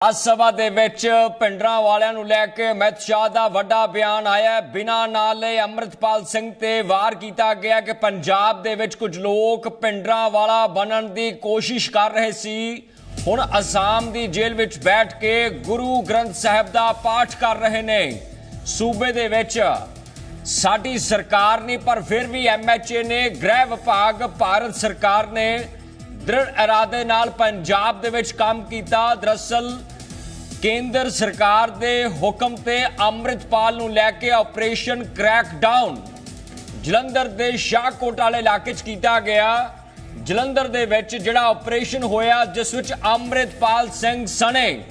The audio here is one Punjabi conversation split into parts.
ਅੱਜ ਸਭਾ ਦੇ ਵਿੱਚ ਪਿੰਡਰਾਂ ਵਾਲਿਆਂ ਨੂੰ ਲੈ ਕੇ ਅਮਿਤ ਸ਼ਾਹ ਦਾ ਵੱਡਾ ਬਿਆਨ ਆਇਆ ਹੈ। ਬਿਨਾਂ ਨਾਂ ਅੰਮ੍ਰਿਤਪਾਲ ਸਿੰਘ ਤੇ ਵਾਰ ਕੀਤਾ ਗਿਆ ਕਿ ਪੰਜਾਬ ਦੇ ਵਿੱਚ ਕੁਝ ਲੋਕ ਪਿੰਡਰਾਂ ਵਾਲਾ ਬਣਨ ਦੀ ਕੋਸ਼ਿਸ਼ ਕਰ ਰਹੇ ਸੀ ਹੁਣ ਅਸਾਮ ਦੀ ਜੇਲ੍ਹ ਵਿੱਚ ਬੈਠ ਕੇ ਗੁਰੂ ਗ੍ਰੰਥ ਸਾਹਿਬ ਦਾ ਪਾਠ ਕਰ ਰਹੇ ਨੇ ਸੂਬੇ ਦੇ ਵਿੱਚ ਸਾਡੀ ਸਰਕਾਰ ਨਹੀਂ, ਪਰ ਫਿਰ ਵੀ ਐਮਐਚਏ ਨੇ ਗ੍ਰਹਿ ਵਿਭਾਗ, ਭਾਰਤ ਸਰਕਾਰ ਨੇ ਦ੍ਰਿੜ ਇਰਾਦੇ ਨਾਲ ਪੰਜਾਬ ਦੇ ਵਿੱਚ ਕੰਮ ਕੀਤਾ। ਦਰਅਸਲ, ਕੇਂਦਰ ਸਰਕਾਰ ਦੇ ਹੁਕਮ ਤੇ ਅੰਮ੍ਰਿਤਪਾਲ ਨੂੰ ਲੈ ਕੇ ਆਪਰੇਸ਼ਨ ਕ੍ਰੈਕ ਡਾਊਨ। ਜਲੰਧਰ ਦੇ ਸ਼ਾਹਕੋਟ ਵਾਲੇ ਇਲਾਕੇ 'ਚ ਕੀਤਾ ਗਿਆ। ਜਲੰਧਰ ਦੇ ਵਿੱਚ ਜਿਹੜਾ ਆਪਰੇਸ਼ਨ ਹੋਇਆ, ਜਿਸ ਵਿੱਚ ਅੰਮ੍ਰਿਤਪਾਲ ਸਿੰਘ ਸਣੇ,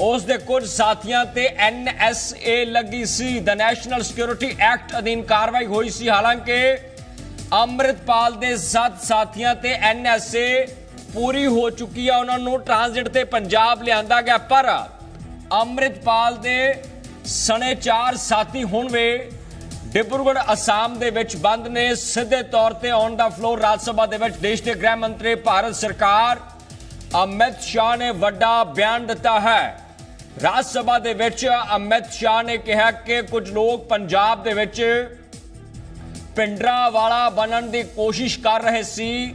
ਉਸ ਦੇ ਕੁਝ ਸਾਥੀਆਂ ਤੇ ਐਨਐਸਏ ਲੱਗੀ ਸੀ। ਦਾ ਨੈਸ਼ਨਲ ਸਿਕਿਉਰਿਟੀ ਐਕਟ ਅਧੀਨ ਕਾਰਵਾਈ ਹੋਈ ਸੀ। ਹਾਲਾਂਕਿ, ਅੰਮ੍ਰਿਤਪਾਲ ਦੇ ਸੱਤ ਸਾਥੀਆਂ ਤੇ ਐਨਐਸਏ ਪੂਰੀ ਹੋ ਚੁੱਕੀ ਆ, ਉਹਨਾਂ ਨੂੰ ਟ੍ਰਾਂਜ਼ਿਟ ਤੇ ਪੰਜਾਬ ਲਿਆਂਦਾ ਗਿਆ। ਪਰ ਅੰਮ੍ਰਿਤਪਾਲ ਦੇ ਸਣੇ ਚਾਰ ਸਾਥੀ ਹੁਣ ਵੇ ਡਿਬਰੂਗੜ੍ਹ, ਅਸਾਮ ਦੇ ਵਿੱਚ ਬੰਦ ਨੇ। ਸਿੱਧੇ ਤੌਰ ਤੇ ਔਨ ਦਾ ਫਲੋਰ ਰਾਜ ਸਭਾ ਦੇ ਵਿੱਚ ਦੇਸ਼ ਦੇ ਗ੍ਰਹਿ ਮੰਤਰੀ ਭਾਰਤ ਸਰਕਾਰ ਅਮਿਤ ਸ਼ਾਹ ਨੇ ਵੱਡਾ ਬਿਆਨ ਦਿੱਤਾ ਹੈ। ਰਾਜ ਸਭਾ ਦੇ ਵਿੱਚ ਅਮਿਤ ਸ਼ਾਹ ਨੇ ਕਿਹਾ ਕਿ ਕੁਝ ਲੋਕ ਪੰਜਾਬ ਦੇ ਵਿੱਚ ਪਿੰਡਰਾ ਵਾਲਾ ਬਣਨ ਦੀ ਕੋਸ਼ਿਸ਼ ਕਰ ਰਹੇ ਸੀ।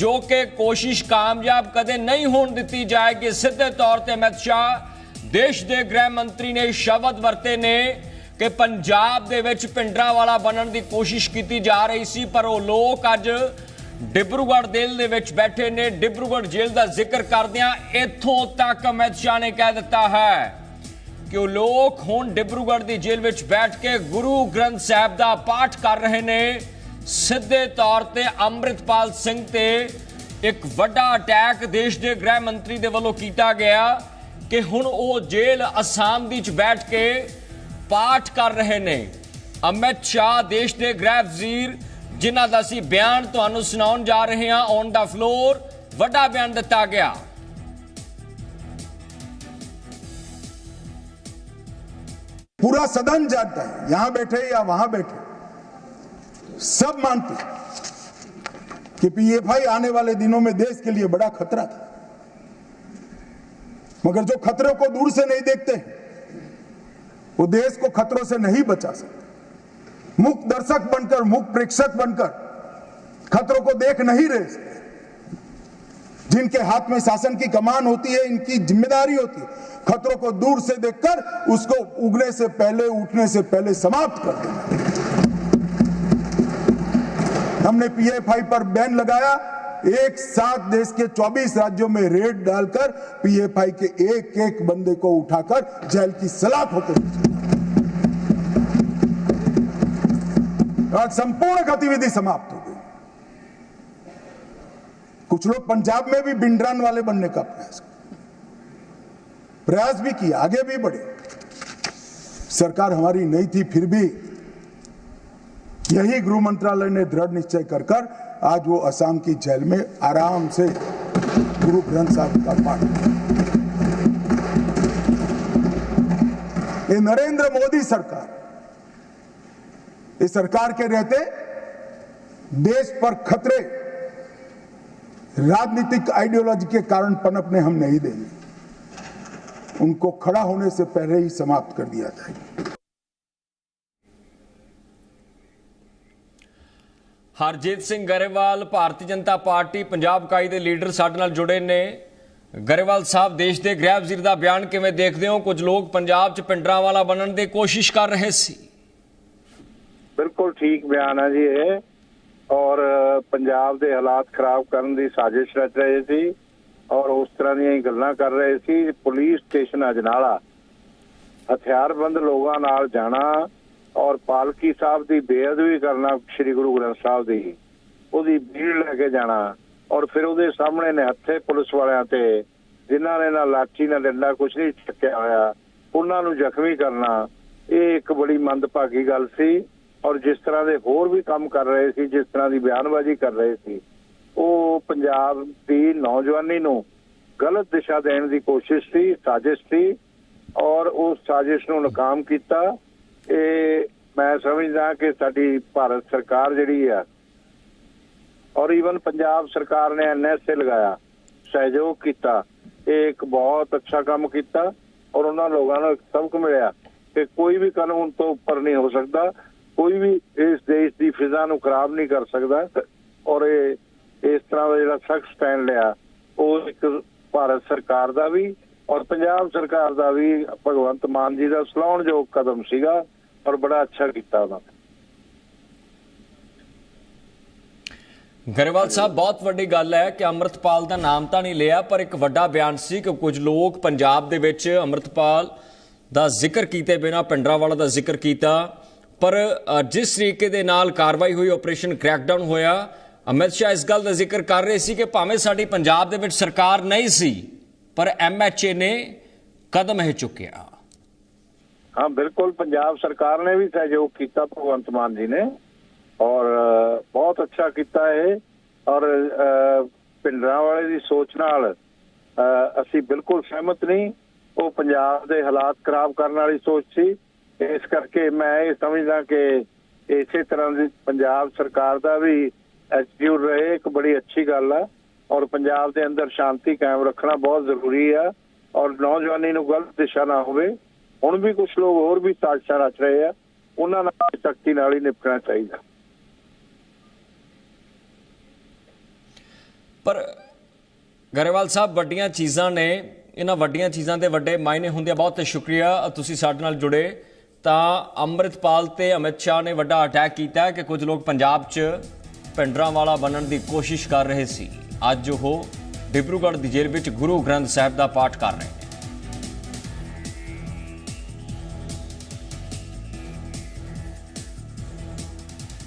ਜੋ ਕਿ ਕੋਸ਼ਿਸ਼ ਕਾਮਯਾਬ ਕਦੇ ਨਹੀਂ ਹੋਣ ਦਿੱਤੀ ਜਾਏਗੀ। ਸਿੱਧੇ ਤੌਰ ਤੇ ਅਮਿਤ ਸ਼ਾਹ ਦੇਸ਼ ਦੇ ਗ੍ਰਹਿ ਮੰਤਰੀ ਨੇ ਸ਼ਬਦ ਵਰਤੇ ਨੇ ਕਿ ਪੰਜਾਬ ਦੇ ਵਿੱਚ ਪਿੰਡਰਾ ਵਾਲਾ ਬਣਨ ਦੀ ਕੋਸ਼ਿਸ਼ ਕੀਤੀ ਜਾ ਰਹੀ ਸੀ, ਪਰ ਉਹ ਲੋਕ ਅੱਜ ਡਿਬਰੂਗੜ੍ਹ ਜੇਲ੍ਹ ਦੇ ਵਿੱਚ ਬੈਠੇ ਨੇ। ਡਿਬਰੂਗੜ੍ਹ ਜੇਲ੍ਹ ਦਾ ਜ਼ਿਕਰ ਕਰਦਿਆਂ ਇੱਥੋਂ ਤੱਕ ਅਮਿਤ ਸ਼ਾਹ ਨੇ ਕਹਿ ਦਿੱਤਾ ਹੈ ਕਿ ਉਹ ਲੋਕ ਹੁਣ ਡਿਬਰੂਗੜ੍ਹ ਦੀ ਜੇਲ੍ਹ ਵਿੱਚ ਬੈਠ ਕੇ ਗੁਰੂ ਗ੍ਰੰਥ ਸਾਹਿਬ ਦਾ ਪਾਠ ਕਰ ਰਹੇ ਨੇ। ਸਿੱਧੇ ਤੌਰ ਤੇ ਅੰਮ੍ਰਿਤਪਾਲ ਸਿੰਘ ਤੇ ਇੱਕ ਵੱਡਾ ਅਟੈਕ ਦੇਸ਼ ਦੇ ਗ੍ਰਹਿ ਮੰਤਰੀ ਦੇ ਵੱਲੋਂ ਕੀਤਾ ਗਿਆ ਕਿ ਹੁਣ ਉਹ ਜੇਲ੍ਹ ਅਸਾਮ ਦੀ ਚ ਬੈਠ ਕੇ ਪਾਠ ਕਰ ਰਹੇ ਨੇ ਅਮਿਤ ਸ਼ਾਹ ਦੇਸ਼ ਦੇ ਗ੍ਰਹਿ ਵਜ਼ੀਰ ਜਿਨ੍ਹਾਂ ਦਾ ਅਸੀਂ ਬਿਆਨ ਤੁਹਾਨੂੰ ਸੁਣਾਉਣ ਜਾ ਰਹੇ ਹਾਂ ਔਨ ਦਾ ਫਲੋਰ ਵੱਡਾ ਬਿਆਨ ਦਿੱਤਾ ਗਿਆ पूरा सदन जानता है यहां बैठे या वहां बैठे सब मानते कि पीएफआई आने वाले दिनों में देश के लिए बड़ा खतरा था। मगर जो खतरों को दूर से नहीं देखते वो देश को खतरों से नहीं बचा सकते। मुख दर्शक बनकर मुख प्रेक्षक बनकर खतरों को देख नहीं रहे जिनके हाथ में शासन की कमान होती है, इनकी ज़िम्मेदारी होती है, खतरों को दूर से देखकर उसको उगने से पहले, उठने से पहले समाप्त कर देना। हमने पीएफआई पर बैन लगाया। एक साथ देश के 24 राज्यों में रेड डालकर पीएफआई के एक एक बंदे को उठाकर जेल की सलाखों होते आज संपूर्ण गतिविधि समाप्त हो गई। कुछ लोग पंजाब में भी बिंडरान वाले बनने का प्रयास प्रयास भी किया आगे भी बढ़े। सरकार हमारी नहीं थी, फिर भी यही गृह मंत्रालय ने दृढ़ निश्चय कर कर आज वो असम की जेल में आराम से गुरु ग्रंथ साहब का पाठ ये नरेंद्र मोदी सरकार, इस सरकार के रहते देश पर खतरे, राजनीतिक आइडियोलॉजी के कारण पनपने हम नहीं देंगे। उनको खड़ा होने से पहले ही समाप्त कर दिया जाएगा। ਹਰਜੀਤ ਸਿੰਘ ਗਰੇਵਾਲ ਭਾਰਤੀ ਜਨਤਾ ਪਾਰਟੀ ਪੰਜਾਬ ਇਕਾਈ ਦੇ ਲੀਡਰ ਸਾਡੇ ਨਾਲ ਜੁੜੇ ਨੇ। ਗਰੇਵਾਲ ਸਾਹਿਬ, ਦੇਸ਼ ਦੇ ਗ੍ਰਹਿ ਵਜ਼ੀਰ ਦਾ ਬਿਆਨ ਕਿਵੇਂ ਦੇਖਦੇ ਹੋ? ਕੁਝ ਲੋਕ ਪੰਜਾਬ 'ਚ ਪਿੰਡਰਾਂ ਵਾਲਾ ਬਣਨ ਦੀ ਕੋਸ਼ਿਸ਼ ਕਰ ਰਹੇ ਸੀ। ਬਿਲਕੁਲ ਠੀਕ ਬਿਆਨ ਹੈ ਜੀ ਇਹ। ਔਰ ਪੰਜਾਬ ਦੇ ਹਾਲਾਤ ਖਰਾਬ ਕਰਨ ਦੀ ਸਾਜ਼ਿਸ਼ ਰਚ ਰਹੇ ਸੀ। ਔਰ ਉਸ ਤਰ੍ਹਾਂ ਦੀਆਂ ਹੀ ਗੱਲਾਂ ਕਰ ਰਹੇ ਸੀ। ਪੁਲਿਸ ਸਟੇਸ਼ਨ ਅਜਨਾਲਾ, ਹਥਿਆਰਬੰਦ ਲੋਕਾਂ ਨਾਲ ਜਾਣਾ ਔਰ ਪਾਲਕੀ ਸਾਹਿਬ ਦੀ ਬੇਅਦਬੀ ਕਰਨਾ ਸ੍ਰੀ ਗੁਰੂ ਗ੍ਰੰਥ ਸਾਹਿਬ ਦੀ, ਉਹਦੀ ਭੀੜ ਲੈ ਕੇ ਜਾਣਾ ਔਰ ਫਿਰ ਉਹਦੇ ਸਾਹਮਣੇ ਨੇ ਹੱਥੇ ਪੁਲਿਸ ਵਾਲਿਆਂ ਤੇ, ਜਿਨ੍ਹਾਂ ਨੇ ਨਾ ਲਾਠੀ, ਨਾ ਡੰਡਾ ਕੁਝ ਨਹੀਂ ਚੱਕਿਆ ਹੋਇਆ, ਉਹਨਾਂ ਨੂੰ ਜ਼ਖਮੀ ਕਰਨਾ, ਇਹ ਇੱਕ ਬੜੀ ਮੰਦਭਾਗੀ ਗੱਲ ਸੀ ਔਰ ਜਿਸ ਤਰ੍ਹਾਂ ਦੇ ਹੋਰ ਵੀ ਕੰਮ ਕਰ ਰਹੇ ਸੀ, ਜਿਸ ਤਰ੍ਹਾਂ ਦੀ ਬਿਆਨਬਾਜ਼ੀ ਕਰ ਰਹੇ ਸੀ, ਉਹ ਪੰਜਾਬ ਦੀ ਨੌਜਵਾਨੀ ਨੂੰ ਗਲਤ ਦਿਸ਼ਾ ਦੇਣ ਦੀ ਕੋਸ਼ਿਸ਼ ਸੀ, ਸਾਜ਼ਿਸ਼ ਸੀ ਔਰ ਉਸ ਸਾਜ਼ਿਸ਼ ਨੂੰ ਨਾਕਾਮ ਕੀਤਾ ਇਹ ਮੈਂ ਸਮਝਦਾ ਕਿ ਸਾਡੀ ਭਾਰਤ ਸਰਕਾਰ ਜਿਹੜੀ ਆ, ਔਰ ਈਵਨ ਪੰਜਾਬ ਸਰਕਾਰ ਨੇ ਐਨਐਸਏ ਲਗਾਇਆ, ਸਹਿਯੋਗ ਕੀਤਾ, ਇਹ ਇੱਕ ਬਹੁਤ ਅੱਛਾ ਕੰਮ ਕੀਤਾ, ਔਰ ਉਹਨਾਂ ਲੋਕਾਂ ਨੂੰ ਇੱਕ ਸਬਕ ਮਿਲਿਆ ਕਿ ਕੋਈ ਵੀ ਕਾਨੂੰਨ ਤੋਂ ਉੱਪਰ ਨਹੀਂ ਹੋ ਸਕਦਾ, ਕੋਈ ਵੀ ਇਸ ਦੇਸ਼ ਦੀ ਫਿਜ਼ਾ ਨੂੰ ਖਰਾਬ ਨਹੀਂ ਕਰ ਸਕਦਾ, ਔਰ ਇਹ ਇਸ ਤਰ੍ਹਾਂ ਦਾ ਜਿਹੜਾ ਸਖਤ ਸਟੈਂਡ ਲਿਆ ਉਹ ਇੱਕ ਭਾਰਤ ਸਰਕਾਰ ਦਾ ਵੀ ਔਰ ਪੰਜਾਬ ਸਰਕਾਰ ਦਾ ਵੀ ਭਗਵੰਤ ਮਾਨ ਜੀ ਦਾ ਸਲਾਹੁਣਯੋਗ ਕਦਮ ਸੀਗਾ, ਔਰ ਬੜਾ ਅੱਛਾ ਕੀਤਾ ਉਹਨਾਂ ਨੇ। ਗਰੇਵਾਲ ਸਾਹਿਬ, ਬਹੁਤ ਵੱਡੀ ਗੱਲ ਹੈ ਕਿ ਅੰਮ੍ਰਿਤਪਾਲ ਦਾ ਨਾਮ ਤਾਂ ਨਹੀਂ ਲਿਆ, ਪਰ ਇੱਕ ਵੱਡਾ ਬਿਆਨ ਸੀ ਕਿ ਕੁਝ ਲੋਕ ਪੰਜਾਬ ਦੇ ਵਿੱਚ ਅੰਮ੍ਰਿਤਪਾਲ ਦਾ ਜ਼ਿਕਰ ਕੀਤੇ ਬਿਨਾ, ਪਿੰਡਰਾਵਾਲਾ ਦਾ ਜ਼ਿਕਰ ਕੀਤਾ। ਪਰ ਜਿਸ ਤਰੀਕੇ ਦੇ ਨਾਲ ਕਾਰਵਾਈ ਹੋਈ, ਆਪਰੇਸ਼ਨ ਕ੍ਰੈਕਡਾਊਨ ਹੋਇਆ, ਅਮਿਤ ਸ਼ਾਹ ਇਸ ਗੱਲ ਦਾ ਜ਼ਿਕਰ ਕਰ ਰਹੇ ਸੀ ਕਿ ਭਾਵੇਂ ਸਾਡੀ ਪੰਜਾਬ ਦੇ ਵਿੱਚ ਸਰਕਾਰ ਨਹੀਂ ਸੀ ਪਰ ਐਮਐਚਏ ਨੇ ਕਦਮ ਇਹ ਚੁੱਕਿਆ। ਹਾਂ ਬਿਲਕੁਲ ਪੰਜਾਬ ਸਰਕਾਰ ਨੇ ਵੀ ਸਹਿਯੋਗ ਕੀਤਾ ਭਗਵੰਤ ਮਾਨ ਜੀ ਨੇ। ਔਰ ਬਹੁਤ ਅੱਛਾ ਕੀਤਾ ਇਹ। ਔਰ ਅ, ਵਾਲੇ ਦੀ ਸੋਚ ਨਾਲ ਅਸੀਂ ਬਿਲਕੁਲ ਸਹਿਮਤ ਨਹੀਂ। ਉਹ ਪੰਜਾਬ ਦੇ ਹਾਲਾਤ ਖਰਾਬ ਕਰਨ ਵਾਲੀ ਸੋਚ ਸੀ। ਇਸ ਕਰਕੇ ਮੈਂ ਇਹ ਸਮਝਦਾ ਕਿ ਇਸੇ ਤਰ੍ਹਾਂ ਦੀ ਪੰਜਾਬ ਸਰਕਾਰ ਦਾ ਵੀ ਐਟੀਟਿਊਡ ਰਹੇ ਇੱਕ ਬੜੀ ਅੱਛੀ ਗੱਲ ਆ। ਔਰ ਪੰਜਾਬ ਦੇ ਅੰਦਰ ਸ਼ਾਂਤੀ ਕਾਇਮ ਰੱਖਣਾ ਬਹੁਤ ਜ਼ਰੂਰੀ ਆ ਔਰ ਨੌਜਵਾਨੀ ਨੂੰ ਗਲਤ ਦਿਸ਼ਾ ਨਾ ਹੋਵੇ। ਹੁਣ ਵੀ ਕੁਝ ਲੋਕ ਹੋਰ ਵੀ ਸਾਜ਼ਿਸ਼ਾਂ ਰਚ ਰਹੇ ਆ। ਉਹਨਾਂ ਨਾਲ ਸਖਤੀ ਨਾਲ ਹੀ ਨਿਪਟਣਾ ਚਾਹੀਦਾ। ਪਰ ਗਰੇਵਾਲ ਸਾਹਿਬ, ਵੱਡੀਆਂ ਚੀਜ਼ਾਂ ਨੇ। ਇਹਨਾਂ ਵੱਡੀਆਂ ਚੀਜ਼ਾਂ ਦੇ ਵੱਡੇ ਮਾਇਨੇ ਹੁੰਦੇ ਆ ਬਹੁਤ ਸ਼ੁਕਰੀਆ। ਤੁਸੀਂ ਸਾਡੇ ਨਾਲ ਜੁੜੇ। ਤਾਂ ਅੰਮ੍ਰਿਤਪਾਲ ਤੇ ਅਮਿਤ ਸ਼ਾਹ ਨੇ ਵੱਡਾ ਅਟੈਕ ਕੀਤਾ ਕਿ ਕੁਝ ਲੋਕ ਪੰਜਾਬ 'ਚ ਪਿੰਡਰਾਂ ਵਾਲਾ ਬਣਨ ਦੀ ਕੋਸ਼ਿਸ਼ ਕਰ ਰਹੇ ਸੀ। ਅੱਜ ਉਹ ਡਿਬਰੂਗੜ੍ਹ ਦੀ ਜੇਲ੍ਹ ਵਿੱਚ ਗੁਰੂ ਗ੍ਰੰਥ ਸਾਹਿਬ ਦਾ ਪਾਠ ਕਰ ਰਹੇ